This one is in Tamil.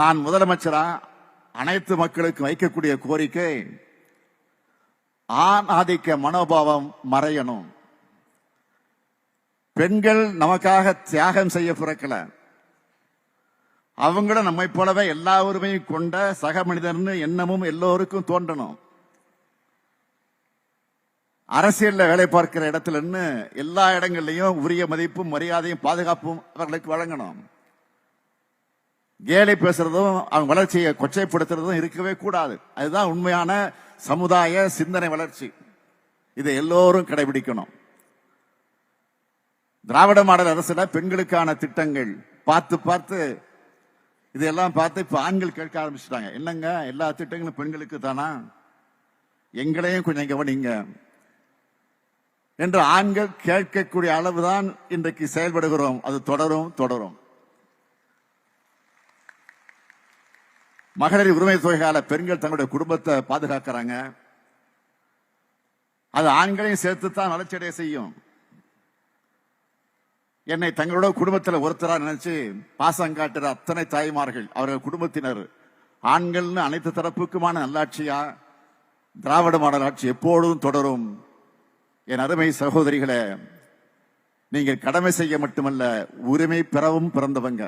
நான் முதலமைச்சரா? அனைத்து மக்களுக்கும் வைக்கக்கூடிய கோரிக்கை ஆண் ஆதிக்க மனோபாவம் மறையணும். பெண்கள் நமக்காக தியாகம் செய்ய பிறக்கல. அவங்களும் நம்மை போலவே எல்லா உரிமையும் கொண்ட சக மனிதர்னு எண்ணமும் எல்லோருக்கும் தோன்றணும். அரசியல்ல வேலை பார்க்கிற இடத்துல எல்லா இடங்கள்லையும் உரிய மதிப்பும் மரியாதையும் பாதுகாப்பும் அவர்களுக்கு வழங்கணும். கேலி பேசுறதும் அவங்க வளர்ச்சியை கொச்சைப்படுத்துறதும் இருக்கவே கூடாது. அதுதான் உண்மையான சமுதாய சிந்தனை வளர்ச்சி. இதை எல்லோரும் கடைபிடிக்கணும். திராவிட மாடல் அரசுல பெண்களுக்கான திட்டங்கள் பார்த்து பார்த்து இதெல்லாம் பார்த்து இப்ப ஆண்கள் கேட்க ஆரம்பிச்சிட்டாங்க. என்னங்க எல்லா திட்டங்களும் பெண்களுக்கு தானா? எங்களையும் கொஞ்சம் கவனிங்க என்று ஆண்கள் கேட்கக்கூடிய அளவுதான் இன்றைக்கு செயல்படுகிறோம். அது தொடரும் தொடரும். மகளிர் உரிமை தொகையால பெண்கள் தங்களுடைய குடும்பத்தை பாதுகாக்கிறாங்க. அது ஆண்களையும் சேர்த்து தான் வளர்ச்சியடைய செய்யும். என்னை தங்களோட குடும்பத்தில் ஒருத்தரா நினைச்சு பாசம் காட்டுற அத்தனை தாய்மார்கள் அவர்கள் குடும்பத்தினர். ஆண்கள்னு அனைத்து தரப்புக்குமான நல்லாட்சியா? திராவிட மாடல் ஆட்சி எப்பொழுதும் தொடரும். என் அருமை சகோதரிகளை நீங்கள் கடமை செய்ய மட்டுமல்ல உரிமை பெறவும் பிறந்தவங்க.